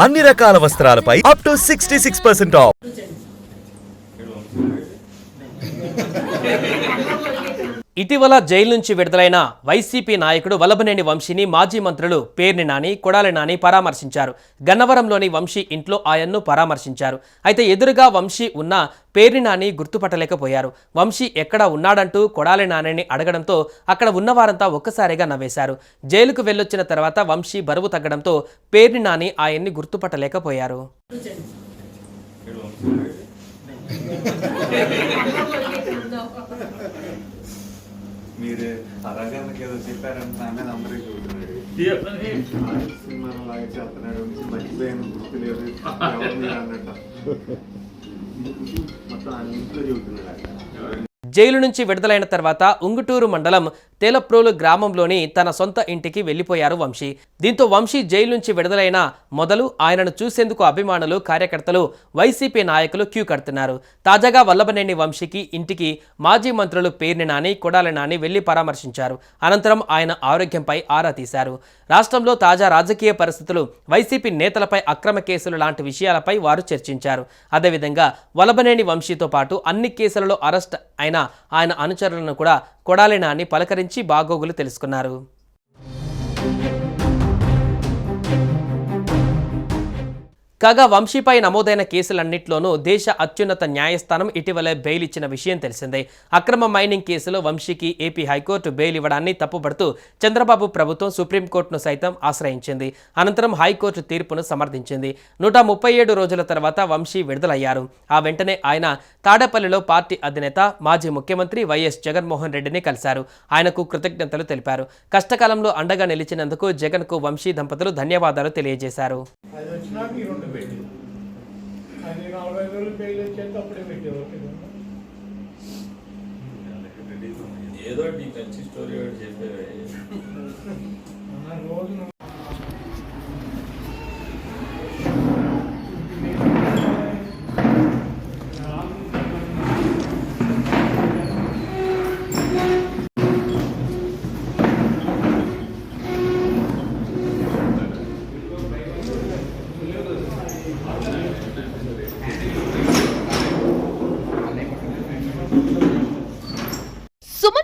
అన్ని రకాల వస్త్రాలపై up to sixty six percent off ఇటీవల జైలు నుంచి విడుదలైన వైసీపీ నాయకుడు వల్లభనేని వంశీని మాజీ మంత్రులు పేర్ని నాని కొడాలి నాని పరామర్శించారు. గన్నవరంలోని వంశీ ఇంట్లో ఆయన్ను పరామర్శించారు. అయితే ఎదురుగా వంశీ ఉన్న పేర్ని నాని గుర్తుపట్టలేకపోయారు. వంశీ ఎక్కడ ఉన్నాడంటూ కొడాలి నానిని అడగడంతో అక్కడ ఉన్నవారంతా ఒక్కసారిగా నవ్వేశారు. జైలుకు వెళ్ళొచ్చిన తర్వాత వంశీ బరువు తగ్గడంతో పేర్ని నాని ఆయన్ని గుర్తుపట్టలేకపోయారు. మీరు అరగంటకి ఏదో చెప్పారంటే నా మీద అందరికీ చూస్తున్నాడు లాగా చేస్తున్నాడు మర్చిపోయాను గుర్తు లేదు అన్నట్ట. మొత్తం ఆయన ఇంట్లో చెబుతున్నాడు జైలు నుంచి విడుదలైన తర్వాత ఉంగుటూరు మండలం తేలప్రోలు గ్రామంలోని తన సొంత ఇంటికి వెళ్ళిపోయారు వంశీ. దీంతో వంశీ జైలు నుంచి విడుదలైన మొదలు ఆయనను చూసేందుకు అభిమానులు కార్యకర్తలు వైసీపీ నాయకులు క్యూ కడుతున్నారు. తాజాగా వల్లభనేని వంశీకి ఇంటికి మాజీ మంత్రులు పేర్ని నాని కొడాలి నాని వెళ్ళి పరామర్శించారు. అనంతరం ఆయన ఆరోగ్యంపై ఆరా తీశారు. రాష్ట్రంలో తాజా రాజకీయ పరిస్థితులు వైసీపీ నేతలపై అక్రమ కేసులు లాంటి విషయాలపై వారు చర్చించారు. అదేవిధంగా వల్లభనేని వంశీతో పాటు అన్ని కేసులలో అరెస్ట్ అయిన ఆయన అనుచరులను కూడా కొడాలి నాని పలకరించి బాగోగులు తెలుసుకున్నారు. కాగా వంశీపై నమోదైన కేసులన్నింటిలోనూ దేశ అత్యున్నత న్యాయస్థానం ఇటీవలే బెయిల్ ఇచ్చిన విషయం తెలిసిందే. అక్రమ మైనింగ్ కేసులో వంశీకి ఏపీ హైకోర్టు బెయిల్ ఇవ్వడాన్ని తప్పుపడుతూ చంద్రబాబు ప్రభుత్వం సుప్రీంకోర్టును సైతం ఆశ్రయించింది. అనంతరం హైకోర్టు తీర్పును సమర్థించింది. నూట ముప్పై ఏడు రోజుల తర్వాత వంశీ విడుదలయ్యారు. ఆ వెంటనే ఆయన తాడేపల్లిలో పార్టీ అధినేత మాజీ ముఖ్యమంత్రి వైఎస్ జగన్మోహన్ రెడ్డిని కలిశారు. ఆయనకు కృతజ్ఞతలు తెలిపారు. కష్టకాలంలో అండగా నిలిచినందుకు జగన్కు వంశీ దంపతులు ధన్యవాదాలు తెలియజేశారు. అది వచ్చినాక ఈ రెండు పెట్టి అది నలభై వేలు బెయిల్ వచ్చేది అప్పుడే పెట్టేవారు ఏదో నీ మంచి స్టోరీ చెప్పేవే.